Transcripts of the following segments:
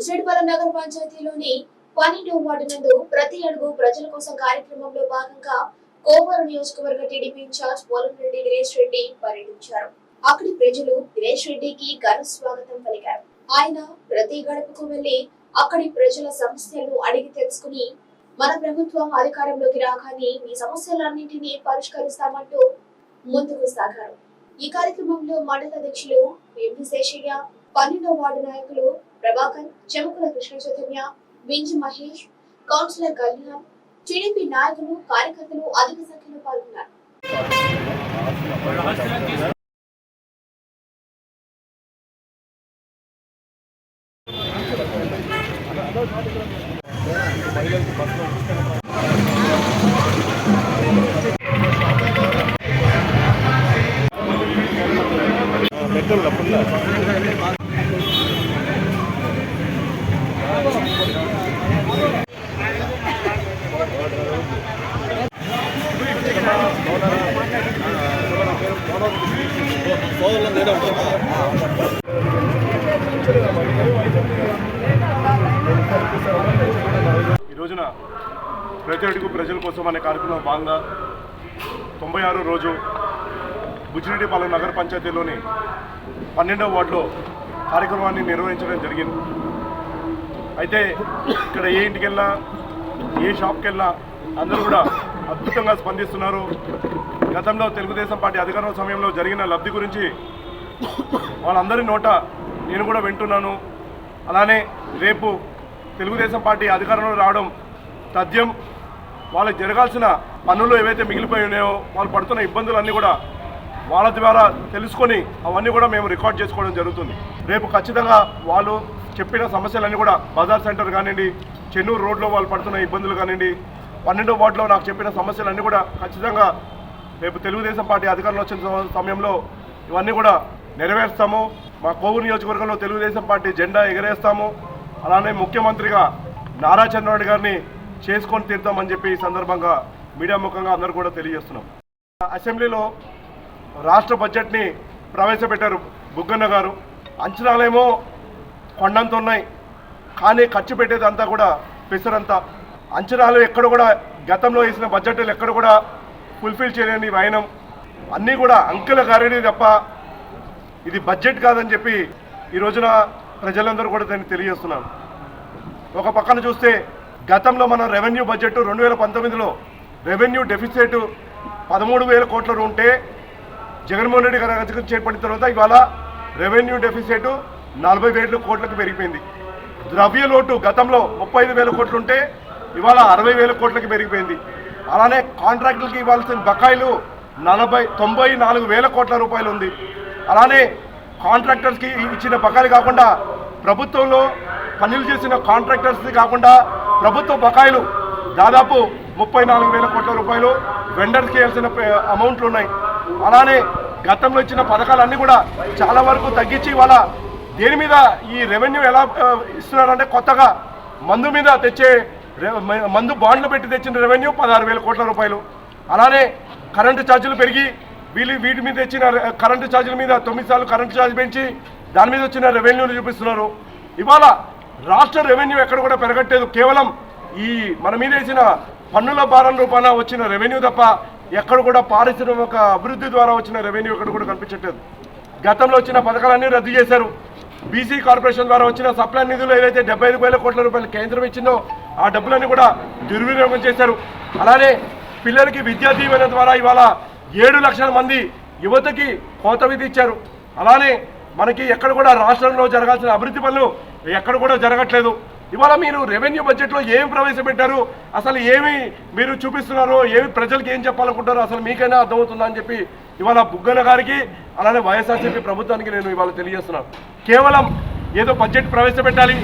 బుజ్జడిపాలెం నగర పంచాయతీలోని పన్నెండవ వార్డు నందు ప్రతి అడుగు ప్రజల కోసం కార్యక్రమంలో భాగంగా కోవూరు నియోజకవర్గ టీడీపీ ఇన్ఛార్జ్ పోలంరెడ్డి దినేష్ రెడ్డి పర్యటించారు. అక్కడి ప్రజలు దినేష్ రెడ్డికి ఘన స్వాగతం పలికారు. ఆయన ప్రతి గడపకు వెళ్ళి అక్కడి ప్రజల సమస్యలను అడిగి తెలుసుకుని మన ప్రభుత్వం అధికారంలోకి రాగానే మీ సమస్యలన్నింటినీ పరిష్కరిస్తామంటూ ముందుకు సాగారు. ఈ కార్యక్రమంలో మండల అధ్యక్షులు ఎంపీ శేషయ్య పన్నెండవ వార్డు నాయకులు ప్రభాకర్ చెమకుల కృష్ణ చైతన్య వింజి మహేష్ కౌన్సిలర్ కళ్యాణ్ టీడీపీ నాయకులు కార్యకర్తలు అధిక సంఖ్యలో పాల్గొన్నారు. పెట్రోల్ ఫుల్ ఈ రోజున ప్రతి అడుగు ప్రజల కోసం అనే కార్యక్రమంలో భాగంగా తొంభై ఆరో రోజు బుచ్చిరెడ్డిపాలెం నగర పంచాయతీలోని పన్నెండవ వార్డులో కార్యక్రమాన్ని నిర్వహించడం జరిగింది. అయితే ఇక్కడ ఏ ఇంటికి వెళ్ళినా ఏ షాప్కి వెళ్ళినా అందరూ కూడా అద్భుతంగా స్పందిస్తున్నారు. గతంలో తెలుగుదేశం పార్టీ అధికారం సమయంలో జరిగిన లబ్ధి గురించి వాళ్ళందరి నోట నేను కూడా వింటున్నాను. అలానే రేపు తెలుగుదేశం పార్టీ అధికారంలో రావడం తథ్యం. వాళ్ళకి జరగాల్సిన పనులు ఏవైతే మిగిలిపోయి ఉన్నాయో వాళ్ళు పడుతున్న ఇబ్బందులన్నీ కూడా వాళ్ళ ద్వారా తెలుసుకొని అవన్నీ కూడా మేము రికార్డ్ చేసుకోవడం జరుగుతుంది. రేపు ఖచ్చితంగా వాళ్ళు చెప్పిన సమస్యలన్నీ కూడా బజార్ సెంటర్ కానివ్వండి చెన్నూరు రోడ్లో వాళ్ళు పడుతున్న ఇబ్బందులు కానివ్వండి పన్నెండో వార్డులో నాకు చెప్పిన సమస్యలన్నీ కూడా ఖచ్చితంగా రేపు తెలుగుదేశం పార్టీ అధికారంలో వచ్చిన సమ- సమయంలో ఇవన్నీ కూడా నెరవేరుస్తాము. మా కోవూరు నియోజకవర్గంలో తెలుగుదేశం పార్టీ జెండా ఎగరేస్తాము. అలానే ముఖ్యమంత్రిగా నారా చంద్రబాబు గారిని చేసుకొని తీరుతామని చెప్పి ఈ సందర్భంగా మీడియా ముఖంగా అందరూ కూడా తెలియజేస్తున్నాం. అసెంబ్లీలో రాష్ట్ర బడ్జెట్ని ప్రవేశపెట్టారు బుగ్గన్న గారు. అంచనాలేమో కొండంత ఉన్నాయి. కానీ ఖర్చు పెట్టేదంతా కూడా పెసరంతా. అంచనాలు ఎక్కడ కూడా గతంలో వేసిన బడ్జెట్లు ఎక్కడ కూడా ఫుల్ఫిల్ చేయలేని వైనం. అన్నీ కూడా అంకెల గారిని తప్ప ఇది బడ్జెట్ కాదని చెప్పి ఈ రోజున ప్రజలందరూ కూడా దాన్ని తెలియజేస్తున్నారు. ఒక పక్కన చూస్తే గతంలో మన రెవెన్యూ బడ్జెట్ రెండు వేల పంతొమ్మిదిలో రెవెన్యూ డెఫిసిట్ పదమూడు వేల కోట్ల ఉంటే జగన్మోహన్ రెడ్డి గారు అధికారం చేపట్టిన తర్వాత ఇవాళ రెవెన్యూ డెఫిసిట్ నలభై వేల కోట్లకు పెరిగిపోయింది. ద్రవ్య లోటు గతంలో ముప్పై ఐదు వేల కోట్లు ఉంటే ఇవాళ అరవై వేల కోట్లకి పెరిగిపోయింది. అలానే కాంట్రాక్టులకి ఇవ్వాల్సిన బకాయిలు నలభై తొంభై నాలుగు వేల కోట్ల రూపాయలు ఉంది. అలానే కాంట్రాక్టర్స్కి ఇచ్చిన బకాయిలు కాకుండా ప్రభుత్వంలో పనులు చేసిన కాంట్రాక్టర్స్ది కాకుండా ప్రభుత్వ బకాయిలు దాదాపు ముప్పై నాలుగు వేల కోట్ల రూపాయలు వెండర్స్కి వేయాల్సిన అమౌంట్లు ఉన్నాయి. అలానే గతంలో ఇచ్చిన పథకాలన్నీ కూడా చాలా వరకు తగ్గించి ఇవాళ దేని మీద ఈ రెవెన్యూ ఎలా ఇస్తున్నారంటే కొత్తగా మందు మీద తెచ్చే మందు బాండ్లు పెట్టి తెచ్చిన రెవెన్యూ పదహారు వేల కోట్ల రూపాయలు. అలానే కరెంటు ఛార్జీలు పెరిగి వీళ్ళు వీటి మీద తెచ్చిన కరెంటు ఛార్జీల మీద తొమ్మిది సార్లు కరెంటు ఛార్జ్ పెంచి దాని మీద వచ్చిన రెవెన్యూని చూపిస్తున్నారు. ఇవాళ రాష్ట్ర రెవెన్యూ ఎక్కడ కూడా పెరగట్లేదు. కేవలం ఈ మన మీద వేసిన పన్నుల భారం రూపాన వచ్చిన రెవెన్యూ తప్ప ఎక్కడ కూడా పారిశ్రామిక అభివృద్ధి ద్వారా వచ్చిన రెవెన్యూ ఎక్కడ కూడా కనిపించట్లేదు. గతంలో వచ్చిన పథకాలన్నీ రద్దు చేశారు. బీసీ కార్పొరేషన్ ద్వారా వచ్చిన సప్లై నిధులు ఏదైతే డెబ్బై ఐదు వేల కోట్ల రూపాయలు కేంద్రం ఇచ్చిందో ఆ డబ్బులన్నీ కూడా దుర్వినియోగం చేశారు. అలానే పిల్లలకి విద్యా దీవెన ద్వారా ఇవాళ ఏడు లక్షల మంది యువతకి కోత విధి ఇచ్చారు అలానే మనకి ఎక్కడ కూడా రాష్ట్రంలో జరగాల్సిన అభివృద్ధి పనులు ఎక్కడ కూడా జరగట్లేదు. ఇవాళ మీరు రెవెన్యూ బడ్జెట్లో ఏం ప్రవేశపెట్టారు? అసలు ఏమి మీరు చూపిస్తున్నారో ఏమి ప్రజలకు ఏం చెప్పాలనుకుంటారో అసలు మీకైనా అర్థమవుతుందా అని చెప్పి ఇవాళ బుగ్గన గారికి అలానే వైఎస్ఆర్సీపీ ప్రభుత్వానికి నేను ఇవాళ తెలియజేస్తున్నాను. కేవలం ఏదో బడ్జెట్ ప్రవేశపెట్టాలి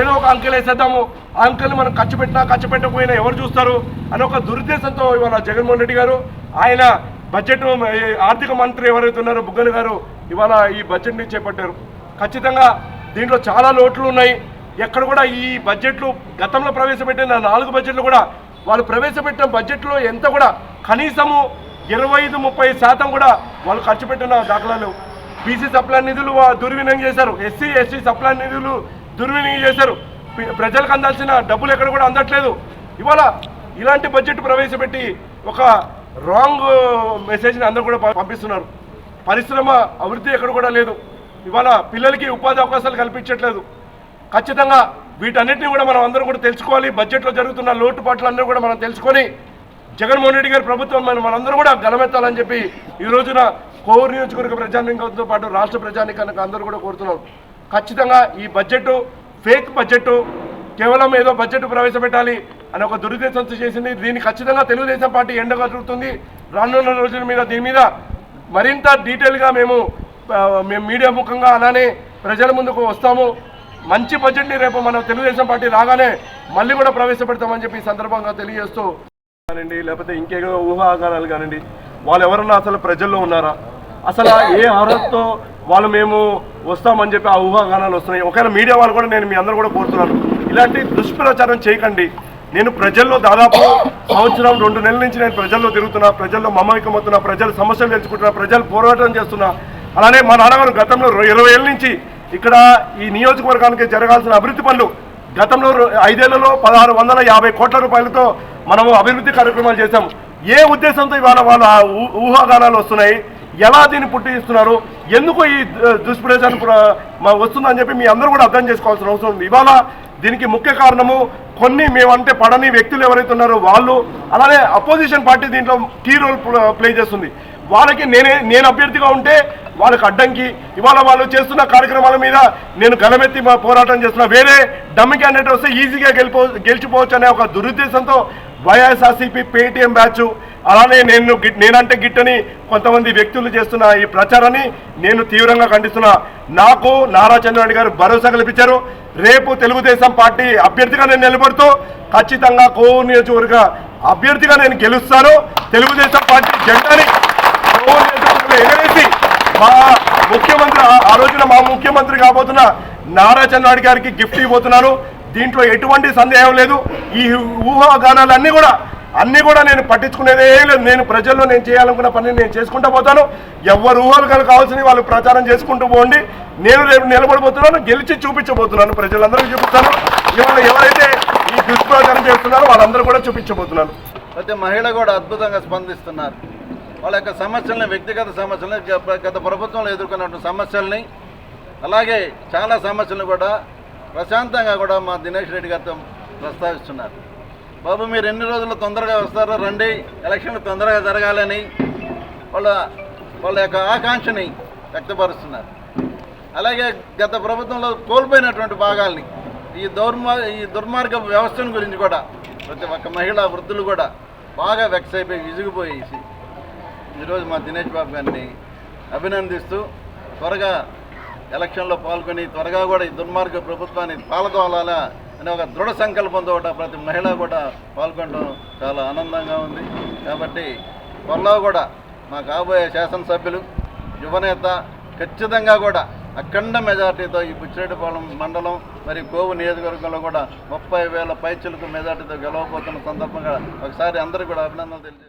ఏదో ఒక అంకెలు వేసేద్దాము ఆ అంకెలు మనం ఖర్చు పెట్టినా ఖర్చు పెట్టకపోయినా ఎవరు చూస్తారు? అని ఒక దురుద్దేశంతో ఇవాళ జగన్మోహన్ రెడ్డి గారు ఆయన బడ్జెట్ ఆర్థిక మంత్రి ఎవరైతే ఉన్నారో బుగ్గన గారు ఇవాళ ఈ బడ్జెట్ని చేపట్టారు. ఖచ్చితంగా దీంట్లో చాలా లోట్లు ఉన్నాయి. ఎక్కడ కూడా ఈ బడ్జెట్లు గతంలో ప్రవేశపెట్టిన నాలుగు బడ్జెట్లు కూడా వాళ్ళు ప్రవేశపెట్టిన బడ్జెట్లో ఎంత కూడా కనీసము ఇరవై ఐదు ముప్పై శాతం కూడా వాళ్ళు ఖర్చు పెట్టిన దాఖలాలు బీసీ సప్లై నిధులు దుర్వినియోగం చేశారు. ఎస్సీ ఎస్టీ సప్లై నిధులు దుర్వినియోగం చేశారు. ప్రజలకు అందాల్సిన డబ్బులు ఎక్కడ కూడా అందట్లేదు. ఇవాళ ఇలాంటి బడ్జెట్ ప్రవేశపెట్టి ఒక రాంగ్ మెసేజ్ని అందరూ కూడా ప- పంపిస్తున్నారు. పరిశ్రమ అభివృద్ధి ఎక్కడ కూడా లేదు. ఇవాళ పిల్లలకి ఉపాధి అవకాశాలు కల్పించట్లేదు. ఖచ్చితంగా వీటన్నిటిని కూడా మనం అందరం కూడా తెలుసుకోవాలి. బడ్జెట్లో జరుగుతున్న లోటుపాట్లు కూడా మనం తెలుసుకొని జగన్మోహన్ రెడ్డి గారి ప్రభుత్వం మనం మనందరూ కూడా గలమెత్తాలని చెప్పి ఈ రోజున కోవూరు నియోజకవర్గ ప్రజానికంతో పాటు రాష్ట్ర ప్రజానికానికి అందరూ కూడా కోరుతున్నాం. ఖచ్చితంగా ఈ బడ్జెట్ ఫేక్ బడ్జెట్ కేవలం ఏదో బడ్జెట్ ప్రవేశపెట్టాలి అని ఒక దురుద్దేశంతో చేసింది. దీన్ని ఖచ్చితంగా తెలుగుదేశం పార్టీ ఎండగట్టుతుంది రానున్న రోజుల మీద దీని మీద మరింత డీటెయిల్గా మేము మేము మీడియా ముఖంగా అలానే ప్రజల ముందుకు వస్తాము. మంచి బడ్జెట్ని రేపు మన తెలుగుదేశం పార్టీ రాగానే మళ్ళీ కూడా ప్రవేశపెడతామని చెప్పి ఈ సందర్భంగా తెలియజేస్తూ కానివ్వండి లేకపోతే ఇంకేదో ఊహాగానాలు కానివ్వండి వాళ్ళు ఎవరన్నా అసలు ప్రజల్లో ఉన్నారా? అసలు ఆ ఏ అర్హతతో వాళ్ళు మేము వస్తామని చెప్పి ఆ ఊహాగానాలు వస్తున్నాయి. ఒకవేళ మీడియా వాళ్ళు కూడా నేను మీ అందరూ కూడా కోరుతున్నాను. ఇలాంటి దుష్ప్రచారం చేయకండి. నేను ప్రజల్లో దాదాపు సంవత్సరం రెండు నెలల నుంచి నేను ప్రజల్లో తిరుగుతున్నా ప్రజల్లో మమేకమవుతున్నా ప్రజల సమస్యలు తెలుసుకుంటున్నా ప్రజలు పోరాటం చేస్తున్నా. అలానే మా నాన్నగారు గతంలో ఇరవై ఏళ్ళ నుంచి ఇక్కడ ఈ నియోజకవర్గానికి జరగాల్సిన అభివృద్ధి పనులు గతంలో ఐదేళ్ళలో పదహారు వందల యాభై కోట్ల రూపాయలతో మనము అభివృద్ధి కార్యక్రమాలు చేశాం ఏ ఉద్దేశంతో ఇవాళ వాళ్ళ ఊహాగానాలు వస్తున్నాయి? ఎలా దీన్ని పుట్టిస్తున్నారు? ఎందుకు ఈ దు- దుష్ప్రచారం వస్తుందని చెప్పి మీ అందరూ కూడా అర్థం చేసుకోవాల్సిన అవసరం ఉంది. ఇవాళ దీనికి ముఖ్య కారణము కొన్ని మేమంటే పడని వ్యక్తులు ఎవరైతే ఉన్నారో వాళ్ళు అలానే అపోజిషన్ పార్టీ దీంట్లో కీ రోల్ ప్లే చేస్తుంది. వాళ్ళకి నేనే నేను అభ్యర్థిగా ఉంటే వాళ్ళకి అడ్డంకి. ఇవాళ వాళ్ళు చేస్తున్న కార్యక్రమాల మీద నేను గలమెత్తి పోరాటం చేస్తున్నా. వేరే డమ్మి క్యాండిడేట్ వస్తే ఈజీగా గెలిపో గెలిచిపోవచ్చు అనే ఒక దురుద్దేశంతో వైఎస్ఆర్సీపీ పేటీఎం బ్యాచ్. అలానే నేను గిట్- నేనంటే గిట్టని కొంతమంది వ్యక్తులు చేస్తున్న ఈ ప్రచారాన్ని నేను తీవ్రంగా ఖండిస్తున్నా. నాకు నారా చంద్రబాబు గారు భరోసా కల్పించారు. రేపు తెలుగుదేశం పార్టీ అభ్యర్థిగా నేను నిలబడుతూ ఖచ్చితంగా కోవూరు నియోజకవర్గ అభ్యర్థిగా నేను గెలుస్తాను. తెలుగుదేశం పార్టీ జెండాని కోవూరు నియోజకవర్గంలో ఎగరేసి మా ముఖ్యమంత్రి ఆ- ఆ రోజున మా ముఖ్యమంత్రి కాబోతున్న నారా చంద్రబాబు గారికి గిఫ్ట్ ఇవ్వబోతున్నాను. దీంట్లో ఎటువంటి సందేహం లేదు. ఈ ఊహాగానాలన్నీ కూడా అన్నీ కూడా నేను పట్టించుకునేదే లేదు. నేను ప్రజల్లో నేను చేయాలనుకున్న పని నేను చేసుకుంటూ పోతాను. ఎవరు ఊహలు కనుక కావాల్సినవి వాళ్ళు ప్రచారం చేసుకుంటూ పోండి. నేను రేపు నిలబడిపోతున్నాను గెలిచి చూపించబోతున్నాను. ప్రజలందరికీ చూపిస్తాను. ఇవాళ ఎవరైతే ఈ దుష్ప్రచారం చేస్తున్నారో వాళ్ళందరూ కూడా చూపించబోతున్నాను ప్రతి మహిళ కూడా అద్భుతంగా స్పందిస్తున్నారు. వాళ్ళ యొక్క సమస్యల్ని వ్యక్తిగత సమస్యల్ని గత- గత ప్రభుత్వంలో ఎదుర్కొన్నటువంటి సమస్యల్ని అలాగే చాలా సమస్యలను కూడా ప్రశాంతంగా కూడా మా దినేష్ రెడ్డి గారితో ప్రస్తావిస్తున్నారు. బాబు మీరు ఎన్ని రోజులు తొందరగా వస్తారో రండి. ఎలక్షన్లు తొందరగా జరగాలని వాళ్ళ వాళ్ళ యొక్క ఆకాంక్షని వ్యక్తపరుస్తున్నారు. అలాగే గత ప్రభుత్వంలో కోల్పోయినటువంటి భాగాల్ని ఈ దౌర్మా ఈ దుర్మార్గ వ్యవస్థను గురించి కూడా ప్రతి ఒక్క మహిళా వృద్ధులు కూడా బాగా వెక్స్ అయిపోయి విసిగిపోయేసి ఈరోజు మా దినేష్ బాబు గారిని అభినందిస్తూ త్వరగా ఎలక్షన్లో పాల్గొని త్వరగా కూడా ఈ దుర్మార్గ ప్రభుత్వాన్ని పాలదోలాలా అనే ఒక దృఢ సంకల్పంతో ప్రతి మహిళ కూడా పాల్గొనడం చాలా ఆనందంగా ఉంది. కాబట్టి త్వరలో కూడా మా కాబోయే శాసనసభ్యులు యువనేత ఖచ్చితంగా కూడా అఖండ మెజార్టీతో ఈ బుచ్చిరెడ్డిపాలెం మండలం మరియు కోవు నియోజకవర్గంలో కూడా ముప్పై వేల పైచులకు మెజార్టీతో గెలవబోతున్న సందర్భంగా ఒకసారి అందరూ కూడా అభినందనలు తెలియజేస్తారు